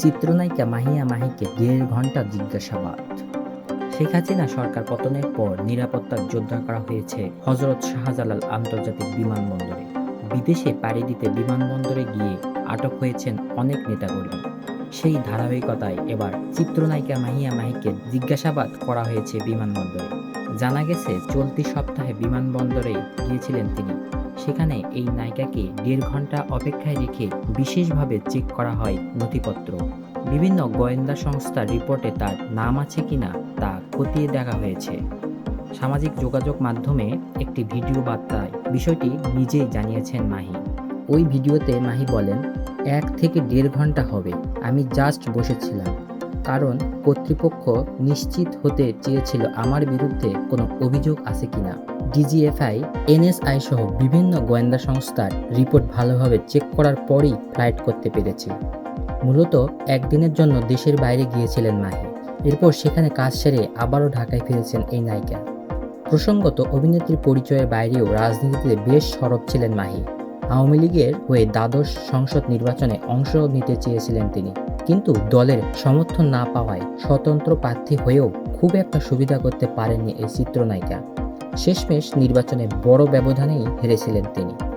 চিত্রনায়িকা মাহিয়া মাহিকে দেড় ঘণ্টা জিজ্ঞাসাবাদ। শেখ হাসিনা সরকার পতনের পর নিরাপত্তার যোদ্ধা করা হয়েছে হজরত শাহজালাল আন্তর্জাতিক বিমানবন্দরে। বিদেশে পাড়ি দিতে বিমানবন্দরে গিয়ে আটক হয়েছেন অনেক নেতাকর্মী। সেই ধারাবাহিকতায় এবার চিত্রনায়িকা মাহিয়া মাহিকে জিজ্ঞাসাবাদ করা হয়েছে বিমানবন্দরে। জানা গেছে, চলতি সপ্তাহে বিমানবন্দরে গিয়েছিলেন তিনি। সেখানে এই নায়িকাকে দেড় ঘণ্টা অপেক্ষায় রেখে বিশেষভাবে চেক করা হয় নথিপত্র। বিভিন্ন গোয়েন্দা সংস্থার রিপোর্টে তার নাম আছে কিনা তা খতিয়ে দেখা হয়েছে। সামাজিক যোগাযোগ মাধ্যমে একটি ভিডিও বার্তায় বিষয়টি নিজেই জানিয়েছেন মাহি। ওই ভিডিওতে মাহি বলেন, এক থেকে দেড় ঘণ্টা হবে, আমি জাস্ট বসেছিলাম। কারণ কর্তৃপক্ষ নিশ্চিত হতে চেয়েছিল আমার বিরুদ্ধে কোনো অভিযোগ আছে কিনা। ডিজিএফআই, এনএসআই সহ বিভিন্ন গোয়েন্দা সংস্থার রিপোর্ট ভালোভাবে চেক করার পরই ফ্লাইট করতে পেরেছি। মূলত একদিনের জন্য দেশের বাইরে গিয়েছিলেন মাহি। এরপর সেখানে কাজ সেরে আবারও ঢাকায় ফিরেছেন এই নায়িকা। প্রসঙ্গত অভিনেত্রীর পরিচয়ের বাইরেও রাজনীতিতে বেশ সরব ছিলেন মাহি। আওয়ামী লীগের হয়ে দ্বাদশ সংসদ নির্বাচনে অংশ নিতে চেয়েছিলেন তিনি। কিন্তু দলের সমর্থন না পাওয়ায় স্বতন্ত্র প্রার্থী হয়েও খুব একটা সুবিধা করতে পারেননি এই চিত্রনায়িকা। শেষমেশ নির্বাচনে বড় ব্যবধানেই হেরেছিলেন তিনি।